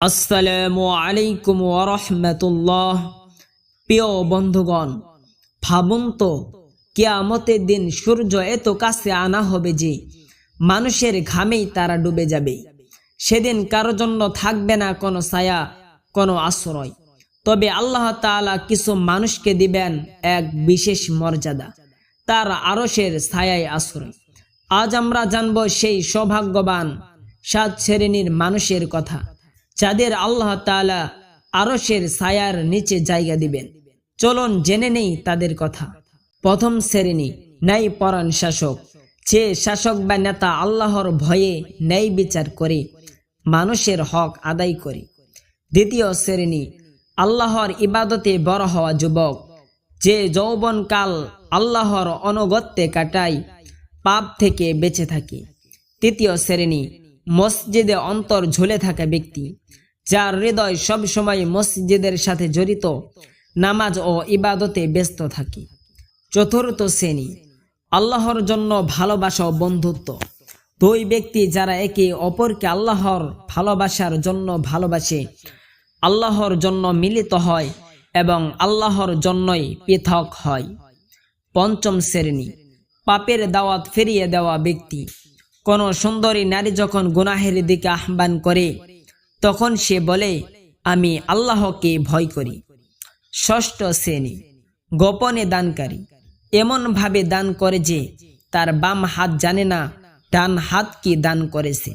আসসালামু আলাইকুম ওরহমতুল্লাহ প্রিয় বন্ধুগণ, ভাবুন তো, কেয়ামতের দিন সূর্য এত কাছে আনা হবে যে মানুষের ঘামেই তারা ডুবে যাবে। সেদিন কারও জন্য থাকবে না কোনো ছায়া, কোনো আশ্রয়। তবে আল্লাহ তাআলা কিছু মানুষকে দিবেন এক বিশেষ মর্যাদা, তার আরশের ছায়ায় আশ্রয়। আজ আমরা জানব সেই সৌভাগ্যবান সাত শ্রেণির মানুষের কথা। যাদের আল্লাহ তাআলা আরসের ছায়ার নিচে জায়গা দিবেন। চলুন জেনে নেই তাদের কথা। প্রথম শ্রেণি ন্যায় পরাণ শাসক। যে শাসক বা নেতা আল্লাহর ভয়ে ন্যায় বিচার করে, মানুষের হক আদায় করে। দ্বিতীয় শ্রেণি, আল্লাহর ইবাদতে বড় হওয়া যুবক। যে যৌবনকাল আল্লাহর অনগত্যে কাটায়, পাপ থেকে বেঁচে থাকে। তৃতীয় শ্রেণি মসজিদে অন্তর ঝুলে থাকা ব্যক্তি, যার হৃদয় সবসময় মসজিদের সাথে জড়িত, নামাজ ও ইবাদতে ব্যস্ত থাকে। চতুর্থ শ্রেণি, আল্লাহর জন্য ভালোবাসা ও বন্ধুত্ব। দুই ব্যক্তি যারা একে অপরকে আল্লাহর ভালোবাসার জন্য ভালোবাসে, আল্লাহর জন্য মিলিত হয় এবং আল্লাহর জন্যই পৃথক হয়। পঞ্চম শ্রেণি, পাপের দাওয়াত ফিরিয়ে দেওয়া ব্যক্তি। কোন সুন্দরী নারী যখন গুনাহের দিকে আহ্বান করে, তখন সে বলে, আমি আল্লাহকে ভয় করি। ষষ্ঠ শ্রেণি, গোপনে দানকারী। এমনভাবে দান করে যে তার বাম হাত জানে না, ডান হাত কি দান করেছে।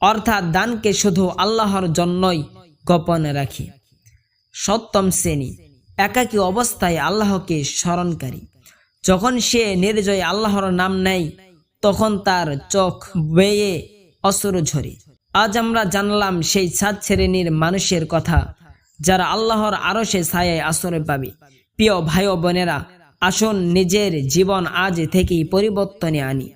অর্থাৎ দানকে শুধু আল্লাহর জন্যই গোপন রাখে। সপ্তম শ্রেণি, একাকী অবস্থায় আল্লাহকে স্মরণকারী। যখন সে নির্জয় আল্লাহর নাম নেয় তখন তার চোখ বেয়ে অসুর ঝরে। আজ আমরা জানলাম সেই সাত শ্রেণির মানুষের কথা, যারা আল্লাহর আরও সে ছায় আশ্রয় পাবে। প্রিয় ভাই বোনেরা, আসুন নিজের জীবন আজ থেকেই পরিবর্তনে আনি।